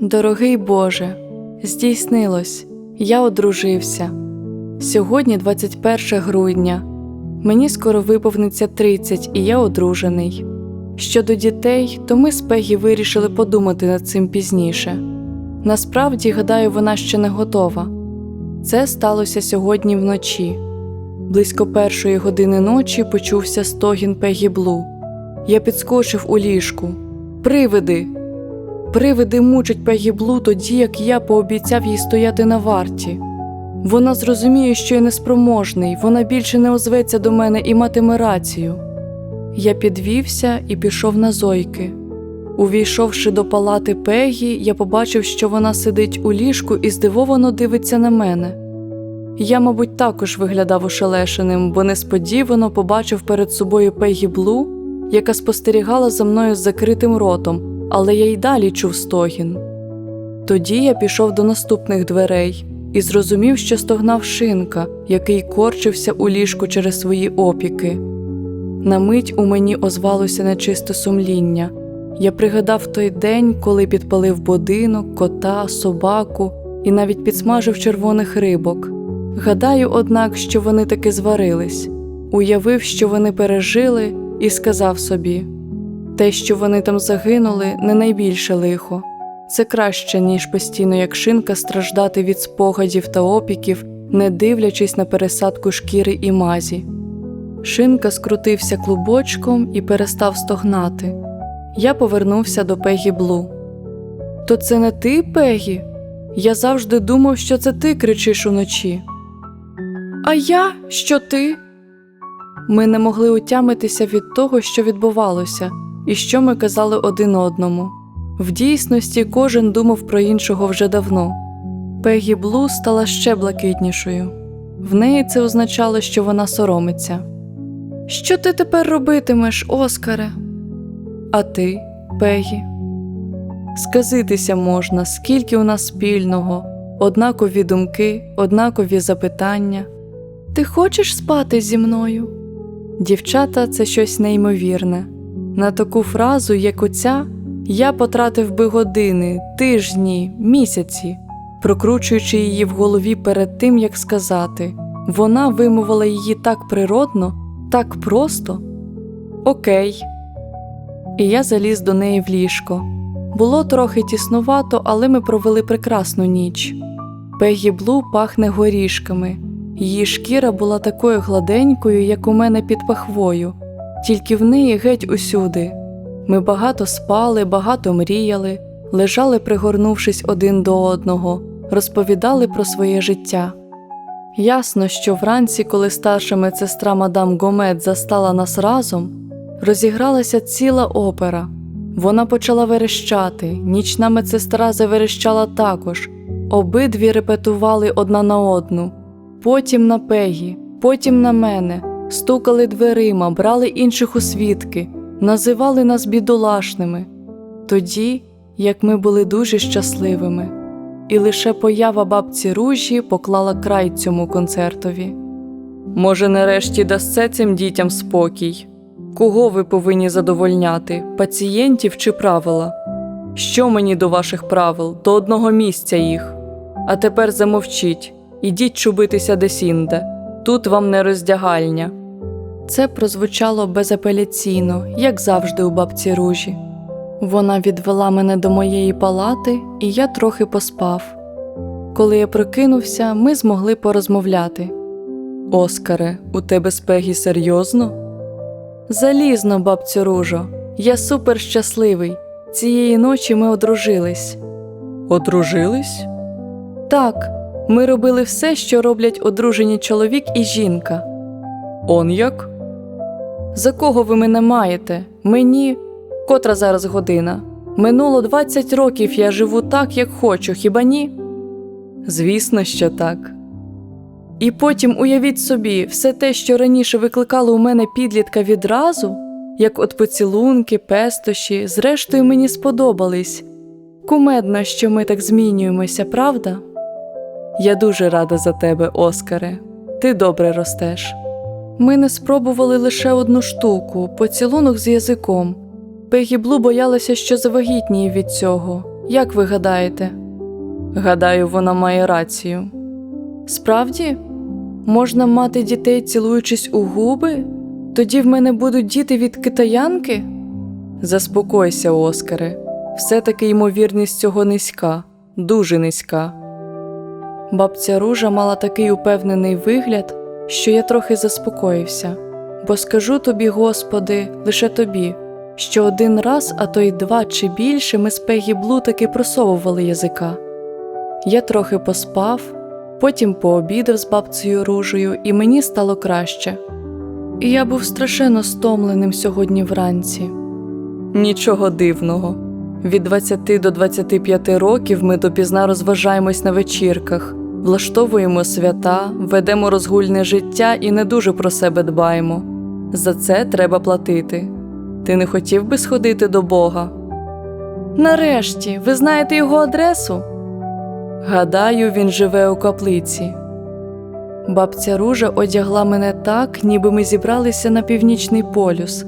Дорогий Боже, здійснилось, я одружився. Сьогодні 21 грудня. Мені скоро виповниться 30 і я одружений. Щодо дітей, то ми з Пегі вирішили подумати над цим пізніше. Насправді, гадаю, вона ще не готова. Це сталося сьогодні вночі. Близько першої години ночі почувся стогін Пегі Блу. Я підскочив у ліжку. Привиди! Привиди мучать Пегі Блу тоді, як я пообіцяв їй стояти на варті. Вона зрозуміє, що я неспроможний, вона більше не озветься до мене і матиме рацію. Я підвівся і пішов на зойки. Увійшовши до палати Пегі, я побачив, що вона сидить у ліжку і здивовано дивиться на мене. Я, мабуть, також виглядав ошелешеним, бо несподівано побачив перед собою Пегі Блу, яка спостерігала за мною з закритим ротом, але я й далі чув стогін. Тоді я пішов до наступних дверей і зрозумів, що стогнав шинка, який корчився у ліжку через свої опіки. На мить у мені озвалося нечисте сумління. Я пригадав той день, коли підпалив будинок, кота, собаку і навіть підсмажив червоних рибок. Гадаю, однак, що вони таки зварились, уявив, що вони пережили, і сказав собі те, що вони там загинули, не найбільше лихо. Це краще, ніж постійно, як шинка, страждати від спогадів та опіків, не дивлячись на пересадку шкіри і мазі. Шинка скрутився клубочком і перестав стогнати. Я повернувся до Пегі Блу. То це не ти, Пегі? Я завжди думав, що це ти кричиш уночі. А я, що ти? Ми не могли утямитися від того, що відбувалося, і що ми казали один одному. В дійсності кожен думав про іншого вже давно. Пегі Блу стала ще блакитнішою. В неї це означало, що вона соромиться. Що ти тепер робитимеш, Оскаре? А ти, Пегі? Сказитися можна, скільки у нас спільного, однакові думки, однакові запитання. Ти хочеш спати зі мною? Дівчата, це щось неймовірне. На таку фразу, як оця, я потратив би години, тижні, місяці, прокручуючи її в голові перед тим, як сказати. Вона вимовила її так природно, так просто. Окей. І я заліз до неї в ліжко. Було трохи тіснувато, але ми провели прекрасну ніч. Пегі Блу пахне горішками. Її шкіра була такою гладенькою, як у мене під пахвою, тільки в неї геть усюди. Ми багато спали, багато мріяли, лежали, пригорнувшись один до одного, розповідали про своє життя. Ясно, що вранці, коли старша медсестра мадам Гомет застала нас разом, розігралася ціла опера. Вона почала верещати, нічна медсестра заверещала також, обидві репетували одна на одну, потім на пегі, потім на мене, стукали дверима, брали інших у свідки, називали нас бідолашними, тоді, як ми були дуже щасливими, і лише поява бабці ружі поклала край цьому концертові. Може, нарешті дасться цим дітям спокій? Кого ви повинні задовольняти, пацієнтів чи правила? Що мені до ваших правил, до одного місця їх? А тепер замовчіть, ідіть чубитися десінде, тут вам не роздягальня. Це прозвучало безапеляційно, як завжди у бабці ружі. Вона відвела мене до моєї палати, і я трохи поспав. Коли я прокинувся, ми змогли порозмовляти. Оскаре, у тебе спегі серйозно? Залізно, бабцю ружо, я супер щасливий. Цієї ночі ми одружились. Одружились? Так, ми робили все, що роблять одружені чоловік і жінка. Он як? За кого ви мене маєте? Мені. Котра зараз година? Минуло 20 років я живу так, як хочу, хіба ні? Звісно, що так. І потім уявіть собі, все те, що раніше викликало у мене підлітка відразу, як от поцілунки, пестощі, зрештою мені сподобались. Кумедно, що ми так змінюємося, правда? Я дуже рада за тебе, Оскаре. Ти добре ростеш. Ми не спробували лише одну штуку поцілунок з язиком. Пегі Блу боялася, що завагітніє від цього. Як ви гадаєте? Гадаю, вона має рацію. Справді, можна мати дітей, цілуючись у губи? Тоді в мене будуть діти від китаянки? Заспокойся, Оскаре. Все-таки ймовірність цього низька, дуже низька. Бабця Ружа мала такий упевнений вигляд, що я трохи заспокоївся, бо скажу тобі, Господи, лише тобі, що один раз, а то й два чи більше ми з Пегі Блу таки просовували язика. Я трохи поспав, потім пообідав з бабцею ружею, і мені стало краще. І я був страшенно стомленим сьогодні вранці. Нічого дивного. Від 20 до 25 років ми допізна розважаємось на вечірках, влаштовуємо свята, ведемо розгульне життя і не дуже про себе дбаємо. За це треба платити. Ти не хотів би сходити до Бога? Нарешті, ви знаєте його адресу? Гадаю, він живе у каплиці. Бабця Ружа одягла мене так, ніби ми зібралися на північний полюс,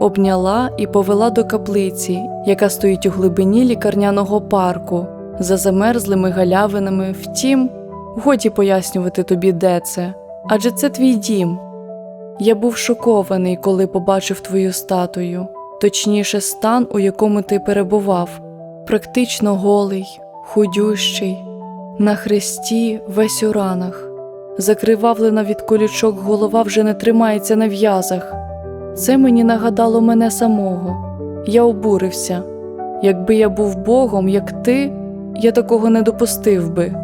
обняла і повела до каплиці, яка стоїть у глибині лікарняного парку, за замерзлими галявинами. Втім, годі пояснювати тобі, де це, адже це твій дім. Я був шокований, коли побачив твою статую, точніше, стан, у якому ти перебував, практично голий, худющий, на хресті весь у ранах. Закривавлена від колючок голова вже не тримається на в'язах. Це мені нагадало мене самого. Я обурився. Якби я був Богом, як ти, я такого не допустив би.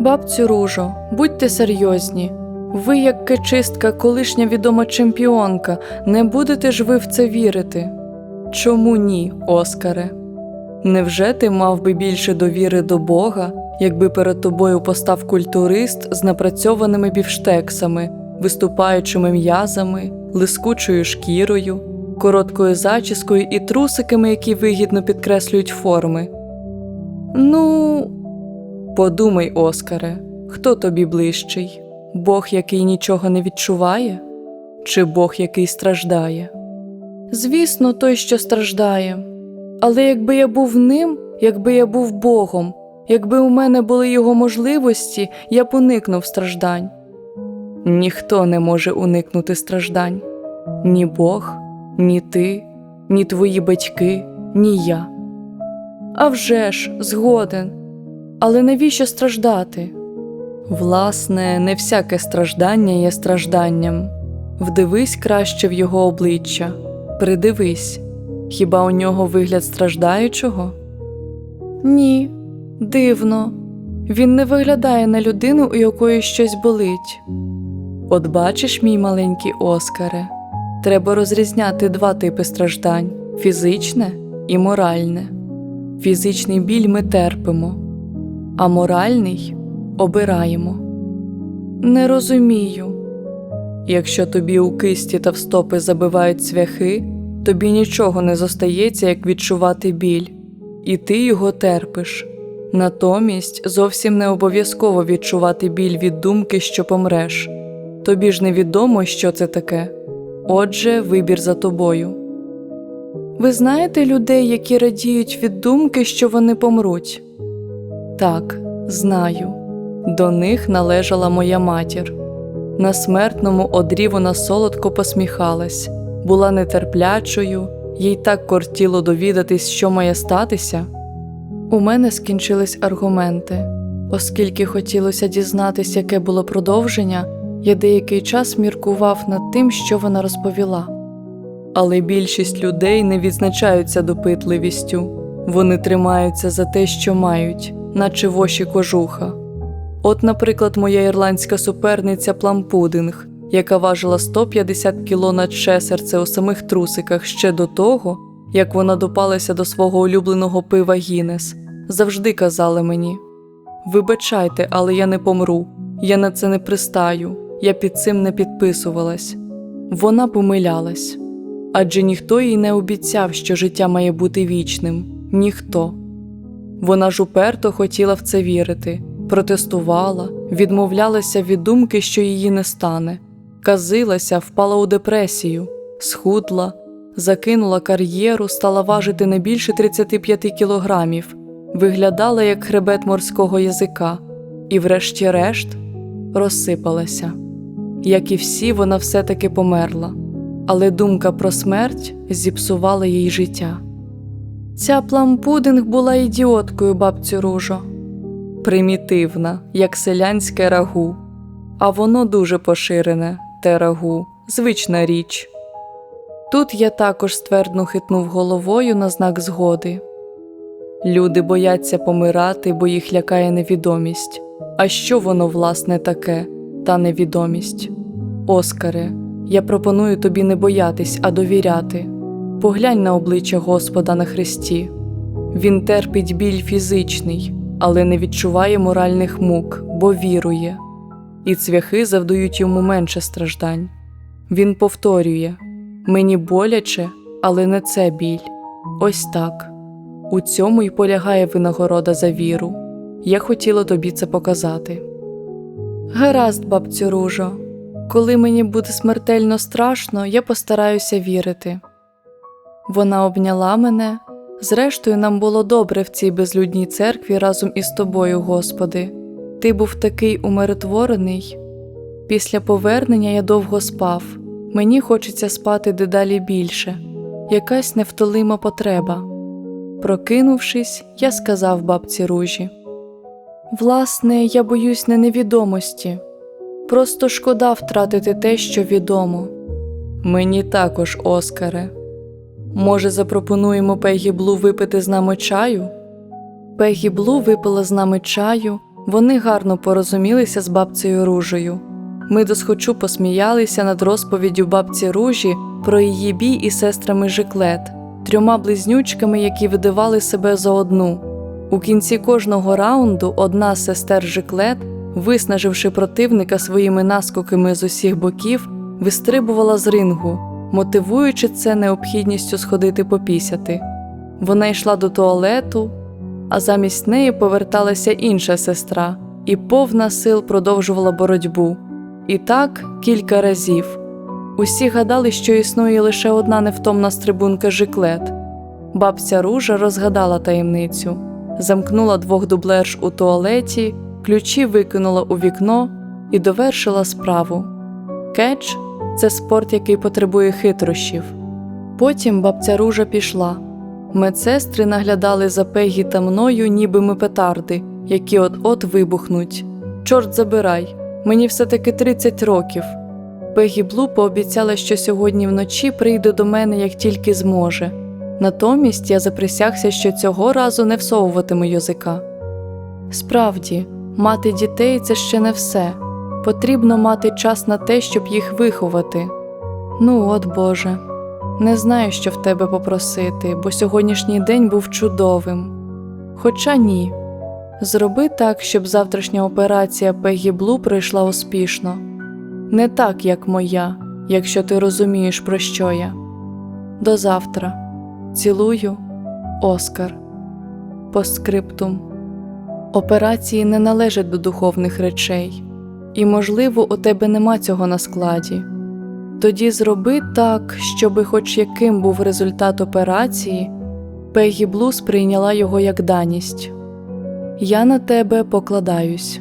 Бабцю Ружо, будьте серйозні. Ви, як кечистка, колишня відома чемпіонка, не будете ж ви в це вірити? Чому ні, Оскаре? Невже ти мав би більше довіри до Бога, якби перед тобою постав культурист з напрацьованими бівштексами, виступаючими м'язами, лискучою шкірою, короткою зачіскою і трусиками, які вигідно підкреслюють форми? Ну, подумай, Оскаре, хто тобі ближчий? Бог, який нічого не відчуває, чи Бог, який страждає? Звісно, той, що страждає. Але якби я був ним, якби я був Богом, якби у мене були його можливості, я б уникнув страждань. Ніхто не може уникнути страждань ні Бог, ні ти, ні твої батьки, ні я. А вже ж, згоден. Але навіщо страждати? Власне, не всяке страждання є стражданням. Вдивись краще в його обличчя, придивись, хіба у нього вигляд страждаючого? Ні, дивно. Він не виглядає на людину, у якої щось болить. От бачиш, мій маленький Оскаре, треба розрізняти два типи страждань фізичне і моральне. Фізичний біль ми терпимо, а моральний обираємо. Не розумію. Якщо тобі у кисті та в стопи забивають цвяхи, тобі нічого не зостається, як відчувати біль, і ти його терпиш. Натомість зовсім не обов'язково відчувати біль від думки, що помреш. Тобі ж невідомо, що це таке. Отже, вибір за тобою. Ви знаєте людей, які радіють від думки, що вони помруть? Так, знаю. До них належала моя матір. На смертному одрі вона солодко посміхалась, була нетерплячою, їй так кортіло довідатись, що має статися. У мене скінчились аргументи, оскільки хотілося дізнатись, яке було продовження, я деякий час міркував над тим, що вона розповіла. Але більшість людей не відзначаються допитливістю, вони тримаються за те, що мають, наче воші кожуха. От, наприклад, моя ірландська суперниця Плампудинг, яка важила 150 кіло наче серце у самих трусиках ще до того, як вона допалася до свого улюбленого пива Гінес, завжди казала мені: Вибачайте, але я не помру, я на це не пристаю, я під цим не підписувалась. Вона помилялась адже ніхто їй не обіцяв, що життя має бути вічним, ніхто. Вона ж уперто хотіла в це вірити, протестувала, відмовлялася від думки, що її не стане, казилася, впала у депресію, схудла, закинула кар'єру, стала важити не більше 35 кілограмів, виглядала як хребет морського язика, і, врешті-решт, розсипалася. Як і всі, вона все-таки померла, але думка про смерть зіпсувала їй життя. Ця плампудинг була ідіоткою, бабцю ружо, примітивна, як селянське рагу, а воно дуже поширене, те рагу, звична річ. Тут я також ствердно хитнув головою на знак згоди. Люди бояться помирати, бо їх лякає невідомість. А що воно, власне, таке, та невідомість? Оскаре, я пропоную тобі не боятись, а довіряти. Поглянь на обличчя Господа на Христі. Він терпить біль фізичний, але не відчуває моральних мук, бо вірує, і цвяхи завдають йому менше страждань. Він повторює мені боляче, але не це біль. Ось так. У цьому й полягає винагорода за віру. Я хотіла тобі це показати. Гаразд, бабцю ружо, коли мені буде смертельно страшно, я постараюся вірити. Вона обняла мене. Зрештою, нам було добре в цій безлюдній церкві разом із тобою, Господи. Ти був такий умиротворений. Після повернення я довго спав. Мені хочеться спати дедалі більше, якась невтолима потреба. Прокинувшись, я сказав бабці ружі: Власне, я боюсь не невідомості, просто шкода втратити те, що відомо. Мені також, Оскаре. Може, запропонуємо Пегі Блу випити з нами чаю? Пегі Блу випила з нами чаю, вони гарно порозумілися з бабцею ружею. Ми досхочу посміялися над розповіддю бабці ружі про її бій із сестрами Жиклет, трьома близнючками, які видавали себе за одну. У кінці кожного раунду одна з сестер Жиклет, виснаживши противника своїми наскоками з усіх боків, вистрибувала з рингу, мотивуючи це необхідністю сходити попісяти. Вона йшла до туалету, а замість неї поверталася інша сестра і повна сил продовжувала боротьбу. І так кілька разів. Усі гадали, що існує лише одна невтомна стрибунка жиклет. Бабця ружа розгадала таємницю, замкнула двох дублерш у туалеті, ключі викинула у вікно і довершила справу. Кетч це спорт, який потребує хитрощів. Потім бабця ружа пішла. Медсестри наглядали за Пегі та мною, ніби ми петарди, які от-от вибухнуть. Чорт забирай, мені все-таки 30 років. Пегі Блу пообіцяла, що сьогодні вночі прийде до мене як тільки зможе. Натомість я заприсягся, що цього разу не всовуватиму язика. Справді, мати дітей це ще не все. Потрібно мати час на те, щоб їх виховати. Ну, от Боже, не знаю, що в тебе попросити, бо сьогоднішній день був чудовим. Хоча ні. Зроби так, щоб завтрашня операція Пегі Блу пройшла успішно. Не так, як моя, якщо ти розумієш, про що я. До завтра. Цілую, Оскар. Постскриптум. Операції не належать до духовних речей, і, можливо, у тебе нема цього на складі. Тоді зроби так, щоби хоч яким був результат операції, Пегі Блу сприйняла його як даність. Я на тебе покладаюсь.